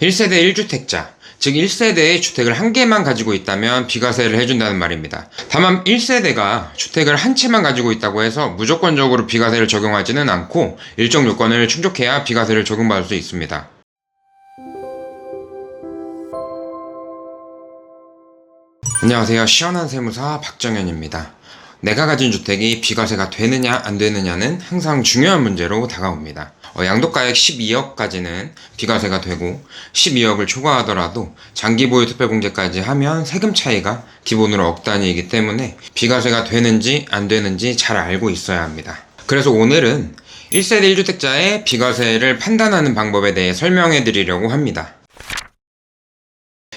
1세대 1주택자, 즉 1세대의 주택을 한 개만 가지고 있다면 비과세를 해준다는 말입니다. 다만 1세대가 주택을 한 채만 가지고 있다고 해서 무조건적으로 비과세를 적용하지는 않고 일정 요건을 충족해야 비과세를 적용받을 수 있습니다. 안녕하세요. 시원한 세무사 박정현입니다. 내가 가진 주택이 비과세가 되느냐 안 되느냐는 항상 중요한 문제로 다가옵니다. 어, 양도가액 12억까지는 비과세가 되고 12억을 초과하더라도 장기 보유 투표 공제까지 하면 세금 차이가 기본으로 억 단위이기 때문에 비과세가 되는지 안 되는지 잘 알고 있어야 합니다. 그래서 오늘은 1세대 1주택자의 비과세를 판단하는 방법에 대해 설명해 드리려고 합니다.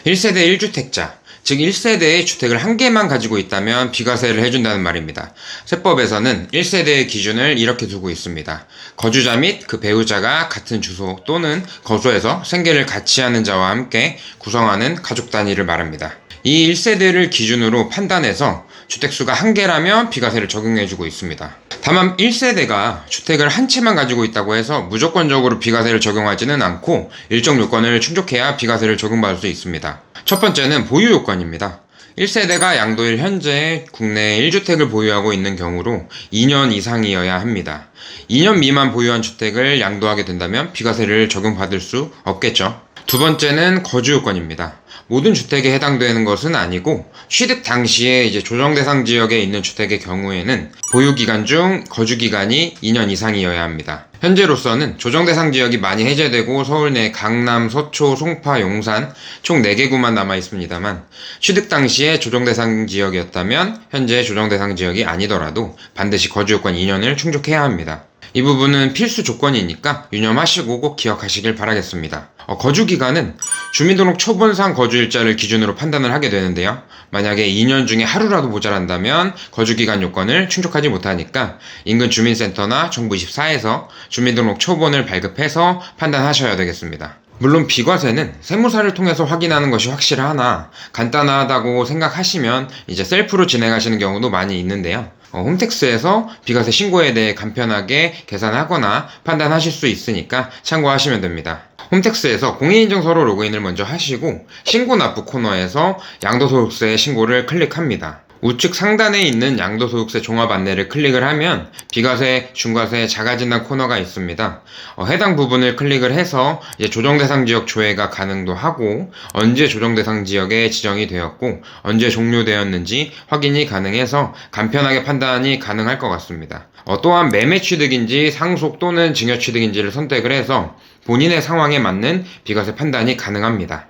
1세대 1주택자, 즉 1세대의 주택을 한 개만 가지고 있다면 비과세를 해준다는 말입니다. 세법에서는 1세대의 기준을 이렇게 두고 있습니다. 거주자 및 그 배우자가 같은 주소 또는 거소에서 생계를 같이 하는 자와 함께 구성하는 가족 단위를 말합니다. 이 1세대를 기준으로 판단해서 주택수가 한 개라면 비과세를 적용해주고 있습니다. 다만 1세대가 주택을 한 채만 가지고 있다고 해서 무조건적으로 비과세를 적용하지는 않고 일정 요건을 충족해야 비과세를 적용받을 수 있습니다. 첫 번째는 보유 요건입니다. 1세대가 양도일 현재 국내에 1주택을 보유하고 있는 경우로 2년 이상이어야 합니다. 2년 미만 보유한 주택을 양도하게 된다면 비과세를 적용받을 수 없겠죠. 두 번째는 거주 요건입니다. 모든 주택에 해당되는 것은 아니고 취득 당시에 이제 조정 대상 지역에 있는 주택의 경우에는 보유 기간 중 거주 기간이 2년 이상이어야 합니다. 현재로서는 조정 대상 지역이 많이 해제되고 서울 내 강남, 서초, 송파, 용산 총 4개 구만 남아 있습니다만 취득 당시에 조정 대상 지역이었다면 현재 조정 대상 지역이 아니더라도 반드시 거주 요건 2년을 충족해야 합니다. 이 부분은 필수 조건이니까 유념하시고 꼭 기억하시길 바라겠습니다. 어, 거주 기간은 주민등록 초본상 거주 일자를 기준으로 판단을 하게 되는데요. 만약에 2년 중에 하루라도 모자란다면 거주 기간 요건을 충족하지 못하니까 인근 주민센터나 정부 24에서 주민등록 초본을 발급해서 판단하셔야 되겠습니다. 물론 비과세는 세무사를 통해서 확인하는 것이 확실하나 간단하다고 생각하시면 이제 셀프로 진행하시는 경우도 많이 있는데요. 어, 홈택스에서 비과세 신고에 대해 간편하게 계산하거나 판단하실 수 있으니까 참고하시면 됩니다. 홈택스에서 공인인증서로 로그인을 먼저 하시고 신고 납부 코너에서 양도소득세 신고를 클릭합니다. 우측 상단에 있는 양도소득세 종합 안내를 클릭을 하면 비과세, 중과세, 자가진단 코너가 있습니다. 어, 해당 부분을 클릭을 해서 이제 조정대상 지역 조회가 가능도 하고 언제 조정대상 지역에 지정이 되었고 언제 종료되었는지 확인이 가능해서 간편하게 판단이 가능할 것 같습니다. 어, 또한 매매 취득인지 상속 또는 증여 취득인지를 선택을 해서 본인의 상황에 맞는 비과세 판단이 가능합니다.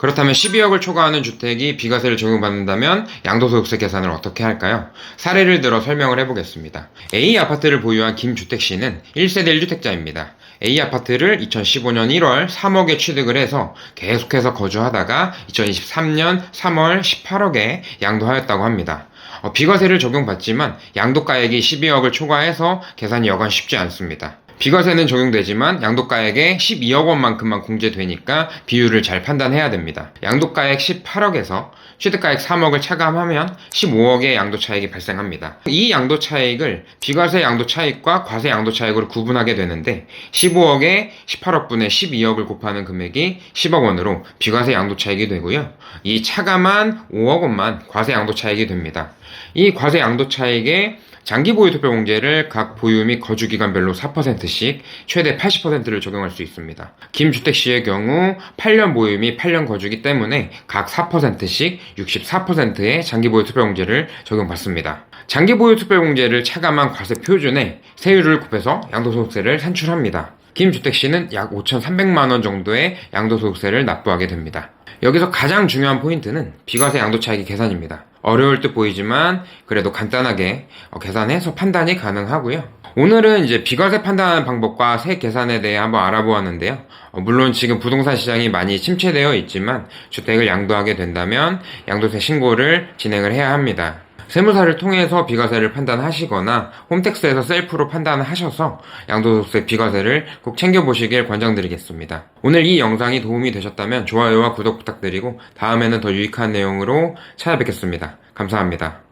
그렇다면 12억을 초과하는 주택이 비과세를 적용받는다면 양도소득세 계산을 어떻게 할까요? 사례를 들어 설명을 해보겠습니다. A 아파트를 보유한 김주택 씨는 1세대 1주택자입니다. A 아파트를 2015년 1월 3억에 취득을 해서 계속해서 거주하다가 2023년 3월 18억에 양도하였다고 합니다. 어, 비과세를 적용받지만 양도가액이 12억을 초과해서 계산이 여간 쉽지 않습니다. 비과세는 적용되지만 양도가액의 12억 원만큼만 공제되니까 비율을 잘 판단해야 됩니다. 양도가액 18억에서 취득가액 3억을 차감하면 15억의 양도 차익이 발생합니다. 이 양도 차익을 비과세 양도 차익과 과세 양도 차익으로 구분하게 되는데 15억에 18억분의 12억을 곱하는 금액이 10억 원으로 비과세 양도 차익이 되고요. 이 차감한 5억 원만 과세 양도 차익이 됩니다. 이 과세 양도 차익에 장기 보유 투표 공제를 각 보유 및 거주 기간별로 4%씩 최대 80%를 적용할 수 있습니다. 김주택 씨의 경우 8년 보유 및 8년 거주기 때문에 각 4%씩 64%의 장기 보유 투표 공제를 적용받습니다. 장기 보유 투표 공제를 차감한 과세 표준에 세율을 곱해서 양도소득세를 산출합니다. 김주택 씨는 약 5,300만 원 정도의 양도소득세를 납부하게 됩니다. 여기서 가장 중요한 포인트는 비과세 양도 차익의 계산입니다. 어려울 듯 보이지만 그래도 간단하게 어, 계산해서 판단이 가능하고요. 오늘은 이제 비과세 판단하는 방법과 세 계산에 대해 한번 알아보았는데요. 어, 물론 지금 부동산 시장이 많이 침체되어 있지만 주택을 양도하게 된다면 양도세 신고를 진행을 해야 합니다. 세무사를 통해서 비과세를 판단하시거나 홈택스에서 셀프로 판단을 하셔서 양도소득세 비과세를 꼭 챙겨보시길 권장드리겠습니다. 오늘 이 영상이 도움이 되셨다면 좋아요와 구독 부탁드리고 다음에는 더 유익한 내용으로 찾아뵙겠습니다. 감사합니다.